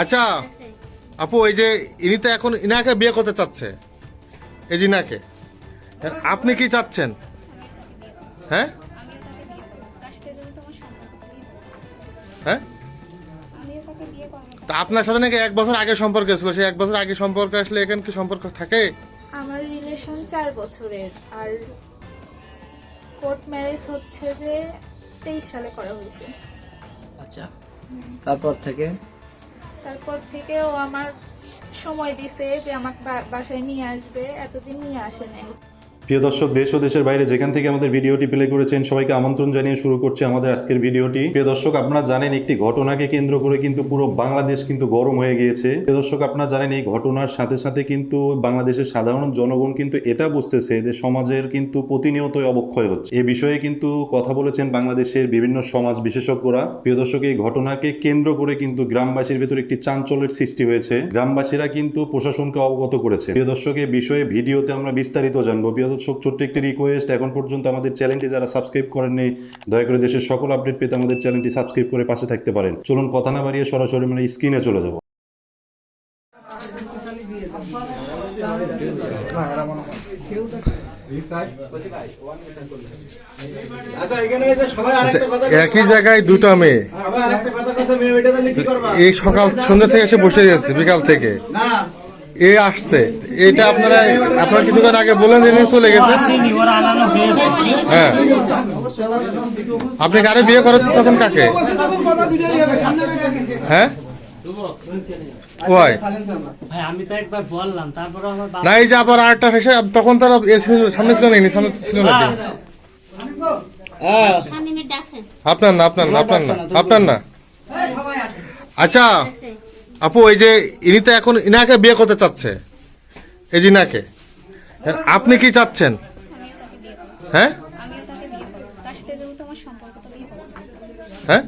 আচ্ছা আপু এই যে ইনি তো এখন ইনাকে বিয়ে করতে চাচ্ছে। এই জিনাকে আপনি কি চাচ্ছেন? হ্যাঁ। হ্যাঁ? আমিও তাকে বিয়ে করব তা আপনার সাথে নাকি এক বছর আগে সম্পর্ক ছিল সেই এক বছর আগে সম্পর্ক আসলে এখানে কি সম্পর্ক থাকে? আমার রিলেশন চার বছরের আর কোর্ট ম্যারেজ হচ্ছে যে তেইশ সালে করা হয়েছে। আচ্ছা তারপর থেকে? তারপর থেকে ও আমার সময় দিছে যে আমাকে বাসায় নিয়ে আসবে, এতদিন নিয়ে আসে নাই। প্রিয় দর্শক, দেশ ও দেশের বাইরে যেখান থেকে আমাদের ভিডিওটি প্লে করেছেন, সবাইকে আমন্ত্রণ জানিয়ে শুরু করছে আমাদের আজকের ভিডিওটি। প্রিয় দর্শক, আপনারা জানেন একটি ঘটনাকে কেন্দ্র করে কিন্তু পুরো বাংলাদেশ কিন্তু গরম হয়ে গিয়েছে। প্রিয় দর্শক, আপনারা জানেন এই ঘটনার সাথে সাথে কিন্তু বাংলাদেশের সাধারণ জনগণ কিন্তু এটা বুঝতেছে যে সমাজের কিন্তু প্রতিনিয়তই অবক্ষয় হচ্ছে। এ বিষয়ে কিন্তু কথা বলেছেন বাংলাদেশের বিভিন্ন সমাজ বিশেষজ্ঞরা। প্রিয় দর্শক, এই ঘটনাকে কেন্দ্র করে কিন্তু গ্রামবাসীর ভেতর একটি চাঞ্চল্যের সৃষ্টি হয়েছে। গ্রামবাসীরা কিন্তু প্রশাসনকে অবগত করেছে। প্রিয় দর্শক এই বিষয়ে ভিডিওতে আমরা বিস্তারিত জানব। প্রিয় ছোট্ট একটি রিকোয়েস্ট এখন পর্যন্ত আমাদের চ্যানেলটি যারা সাবস্ক্রাইব করেননি দয়া করে দেশের সকল আপডেট পেতে আমাদের চ্যানেলটি সাবস্ক্রাইব করে পাশে থাকতে পারেন। চলুন কথা না বাড়িয়ে সরাসরি মানে স্ক্রিনে চলে যাব। আচ্ছা একই জায়গায় দুটো মেয়ে। করবা? এই সকাল সন্ধ্যা থেকে এসে বসে গেছে বিকাল থেকে। না। এ আসছে। এটা আপনারা আপনারা কিছুক্ষণ আগে বলেন যে ইনি চলে গেছে। হ্যাঁ। আপনি কারে বিয়ে করাতে চাচ্ছেন কাকে? হ্যাঁ? ওই ভাই আমি তো একবার বললাম তারপর আমার বাবা না এই যে আবার এসে তখন তারা সামনে ছিল না সামনে ছিল না স্বামীমের আপনার না আপনার না আপনার না আপনার না। আচ্ছা আপু এই যে ইনি তো এখন ইনাকে বিয়ে করতে চাচ্ছে। এই জিনাকে আপনি কি চাচ্ছেন? হ্যাঁ? আমিও তাকে বিয়ে করব। তার সাথে যদি তোমার সম্পর্ক তুমি বলো। হ্যাঁ?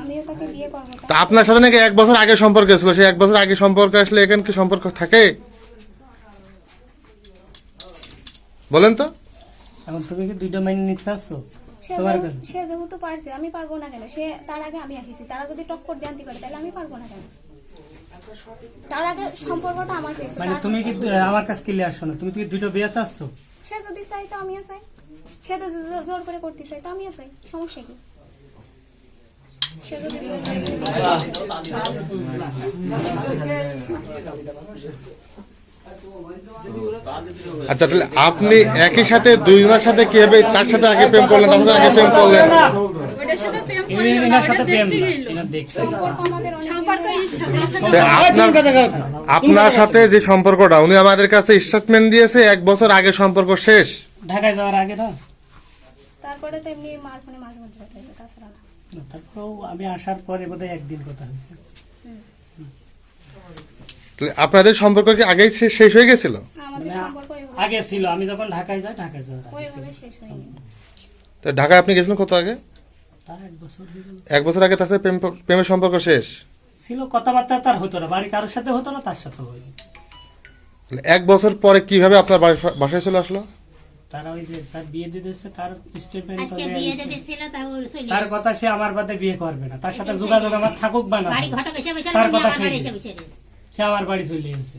আমিও তাকে বিয়ে করব। তা আপনার সাথে নাকি এক বছর আগে সম্পর্ক ছিল? সে এক বছর আগে সম্পর্ক আসলে এখানে কি সম্পর্ক থাকে? বলেন তো। এখন তুমি কি দুইটা মাইনে নিতে আসছো তোমার কাছে? সে যেহেতু পারছে আমি পারব না কেন? সে তার আগে আমি আসিছি। তারা যদি টক্কর দিয়ে আনতে পারে তাহলে আমি পারব না কেন? তার আগে সম্পর্কটা আমার হয়েছে মানে তুমি কি আমার কাছে ক্লিয়ার শোনো তুমি কি দুটো বিয়ে আসছো সে যদি চাই তো আমিও চাই। সে তো জোর করে করতে চাই তো আমিও চাই। সমস্যা কি? সে যদি জোর করে আচ্ছা তাহলে আপনি একই সাথে দুইজনের সাথে কীভাবে তার সাথে আগে প্রেম করলেন তার সাথে আগে প্রেম করলেন? আপনার সাথে যে সম্পর্কটা উনি আমাদের কাছে স্টেটমেন্ট দিয়েছে এক বছর আগে সম্পর্ক শেষ। ঢাকায় যাওয়ার আগে না? তারপরে তো এমনি মার ফোনে মাঝে মধ্যে কথা হতো তাছাড়া না। না, তারপরেও আমি আসার পরে বোধহয় একদিন কথা হয়েছে। তাহলে আপনাদের সম্পর্ক কি আগেই শেষ হয়ে গেছিল? আমাদের সম্পর্ক আগে ছিল আমি যখন ঢাকায় যাই ঢাকায় ছিল। ওইভাবে শেষ হয়নি। তো ঢাকায় আপনি গেছিলেন কত আগে? এক বছর গেল। এক বছর আগে তার সাথে প্রেমের সম্পর্ক শেষ? ছিল কথাবার্তা তার হতো না বাড়ি কারোর সাথে হতো না তার সাথে হতো এক বছর পরে কীভাবে আপনার বাসায় চলে আসলো? তারা ওই যে তার বিয়ে দিয়ে দিচ্ছে তার স্টেটমেন্ট আজকে বিয়ে দিতে ছিল তা ও চলে তার কথা সে আমার বাদে বিয়ে করবে না। তার সাথে যোগাযোগ আমার থাকুক বা না বাড়ি ঘটক এসে বসে তার কথা শুনি। সে আমার বাড়ি চলে গেছে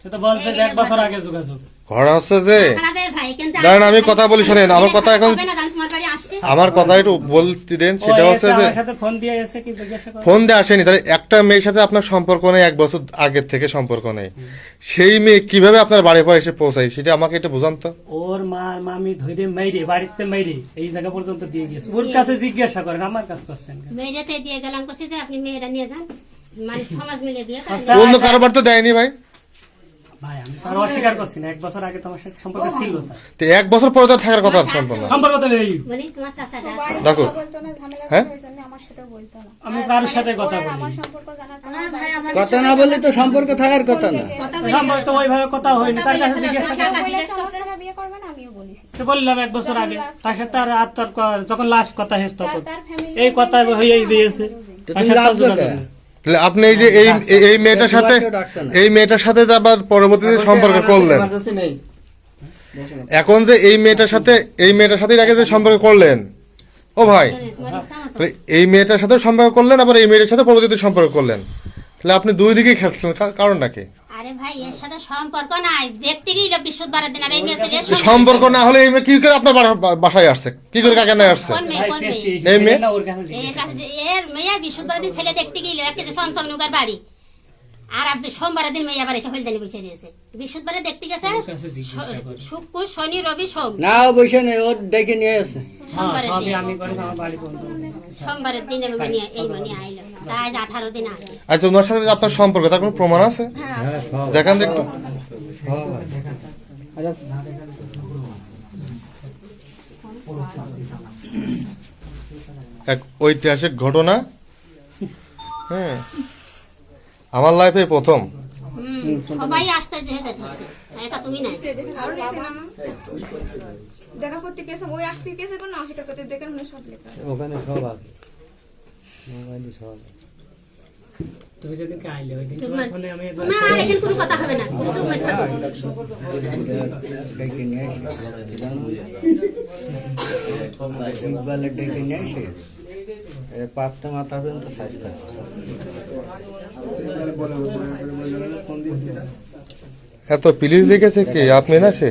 সে তো বলছে যে এক বছর আগে যোগাযোগ। ঘটনা হচ্ছে যে? দাঁড়ান, আমি কথা বলি শোনেন, আমার কথা এখন- আমার কথা একটু বলতে দেন সেটা হচ্ছে যে ফোন দিয়ে এসে কি জিজ্ঞাসা করে ফোন দিয়ে আসেনি। তাহলে একটা মেয়ের সাথে আপনার সম্পর্ক নেই এক বছর আগের থেকে সম্পর্ক নেই। সেই মেয়ে কীভাবে আপনার বাড়ি পর এসে পৌঁছায় সেটা আমাকে একটু বুঝান তো। ওর মা মামি ধরে মেরে বাড়িতে মেরে এই জায়গা পর্যন্ত দিয়ে গেছে ওর কাছে জিজ্ঞাসা করেন আমার কাছে করছেন? মেয়েরাতে দিয়ে গেলাম যে আপনি মেয়েরা নিয়ে যান মানে সমাজ মিলে বিয়ে করেন। আচ্ছা, অন্য কারোবার তো দেয়নি ভাই? ভাই আমি তো অস্বীকার করছি না। এক বছর আগে তোমার সাথে সম্পর্ক ছিল তো এক বছর পরে তো থাকার কথা সম্পূর্ণ সম্পর্ক তো নেই। বলি তোমার চাচাটা দেখো। না ঝামেলা হ্যাঁ? ছিল, ওই জন্য আমার সাথে বলতো না। আমি কারোর সাথে কথা বলি আমার সম্পর্ক জানার পর আমার বাড়িতে কথা না বললে তো সম্পর্ক থাকার কথা না। কথা সম্পর্ক তো ওইভাবে কথা হয়নি তার কাছে জিজ্ঞাসা কেউ করে। বললে সমস্যা না, বিয়ে করবে না আমিও বলেছি। তো বললাম এক বছর আগে। তার সাথে আর ক- যখন লাস্ট কথা হয়েছে তখন এই কথা হয়েই দিয়েছে। তাহলে আপনি এই যে এই এই মেয়েটার সাথে। এই মেয়েটার সাথে আবার পরবর্তীতে সম্পর্ক করলেন? এখন যে এই মেয়েটার সাথে এই মেয়েটার সাথে আগে যে সম্পর্ক করলেন? ও ভাই এই মেয়েটার সাথে সম্পর্ক করলেন আবার এই মেয়েটার সাথে পরবর্তীতে সম্পর্ক করলেন? তাহলে আপনি দুই দিকেই খেলছেন কার- কারণটা কি? সম্পর্ক নাই। দেখতে গেলে বৃহস্পতিবারের দিন আর এই মেয়ে ছেলে সম্পর্ক না হলে এই মেয়ে কি করে আপনার বাসায় আসছে? কি করে কাকে না আসছে? এই মেয়ে? এর মেয়ে ছেলে দেখতে গেল একটা যে নৌকার বাড়ি। আর আপনি সোমবারের দিন মেয়ে আবার এসে হলদানি বসে দিয়েছে বৃহস্পতিবারে দেখতে গেছে শুক্র শনি রবি সোম। না বসে নেই ও দেখে নিয়ে আসে। হ্যাঁ সোমবারের দিন। আমি করে আমার বাড়ি পর্যন্ত সোমবারের দিন এই মনি আইলো। তাই আঠারো দিন আগে। আচ্ছা ওনার সাথে আপনার সম্পর্ক তার কোনো প্রমাণ আছে? দেখান তো একটু এক ঐতিহাসিক ঘটনা। হ্যাঁ। আমার লাইফে প্রথম। সবাই আসতে যে যেতেছে তুমি নাই। দেখা করতে গেছে ওই আসতে গেছে কোনো অস্বীকার করতে দেখেন সব লেখা। ওখানে সব আছে। মোবাইলে সব আছে। তুমি যেদিনকে আইলে ওই দিন। ফোনে আমি তুমি আর কোনো কথা হবে না চুপ করে থাকো ডেকে নিয়ে আসে ইকবালের ডেকে নিয়ে আসে পাততে মাথা পর্যন্ত স্বাস্থ্য এত প্লিজ লিখেছে কি আপনি না সে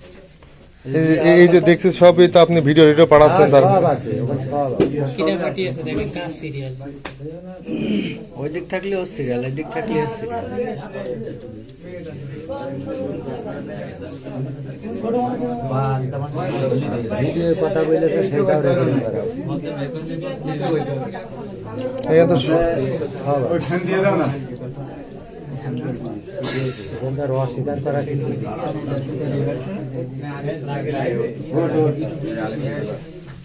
এই- যে দেখছি সবই তো আপনি ভিডিও ভিডিও পাঠাচ্ছেন তার। ওই দিক থাকলে ও সিরিয়াল এই দিক থাকলে ও সিরিয়াল কথা বলেছে সেটাও রেকর্ডিং করা। এই তো স- ওখানকার অস্বীকার করা কিছু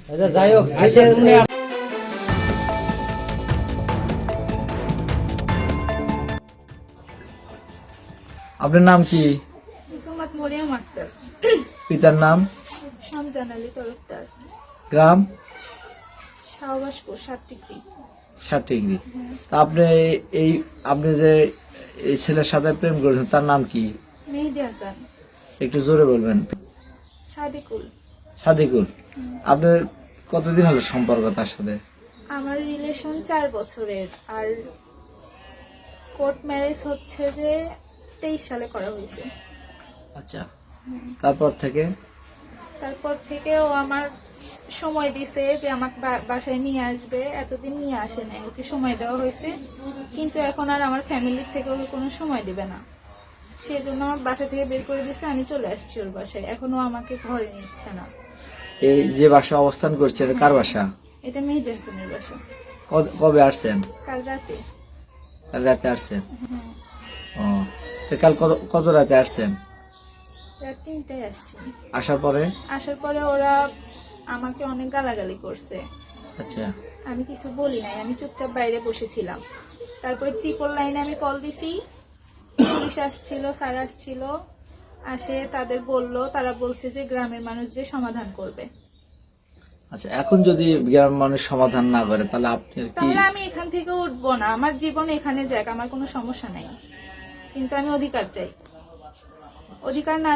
আচ্ছা যাই হোক আপনার নাম? কি পিতার নাম গ্রাম? সাত ডিগ্রি। ষাট ডিগ্রি। তা আপনি এই আপনি যে এই ছেলের সাথে প্রেম করেছেন তার নাম কি? মেহেদি হাসান। একটু জোরে বলবেন। সাদিকুল। সাদিকুল আপনি কতদিন হলো সম্পর্ক তার সাথে? আমার রিলেশন চার বছরের আর কোর্ট ম্যারেজ হচ্ছে যে তেইশ সালে করা হয়েছে। আচ্ছা তারপর থেকে? তারপর থেকে ও আমার সময় দিছে যে আমাকে বাসায় নিয়ে আসবে এতদিন নিয়ে আসে নাই ওকে সময় দেওয়া হয়েছে। কিন্তু এখন আর আমার ফ্যামিলির থেকে ওকে কোনো সময় দিবে না। সেই জন্য আমার বাসা থেকে বের করে দিছে আমি চলে আসছি ওর বাসায়। এখনও আমাকে ঘরে নিচ্ছে না। এই যে বাসা অবস্থান করছে এটা কার বাসা? এটা মেহেদি হাসানের বাসা। কদ- কবে আসছেন? কাল রাতে। কাল রাতে আসছেন? ও তো কাল কত কত রাতে আসছেন? রাত তিনটায় আসছি। আসার পরে? আসার পরে ওরা আমাকে অনেক গালাগালি করছে। আচ্ছা। আমি কিছু বলি নাই আমি চুপচাপ বাইরে বসেছিলাম। তারপরে ত্রিপল লাইনে আমি কল দিছি। পুলিশ আসছিল স্যার আসছিল আসে তাদের বলল তারা বলছে যে গ্রামের মানুষদের সমাধান করবে। আচ্ছা এখন যদি গ্রামের মানুষ সমাধান না করে তাহলে আপনি কি তাহলে আমি এখান থেকে উঠবো না। আমার জীবন এখানে যাক আমার কোনো সমস্যা নাই। কিন্তু আমি অধিকার চাই। অধিকার না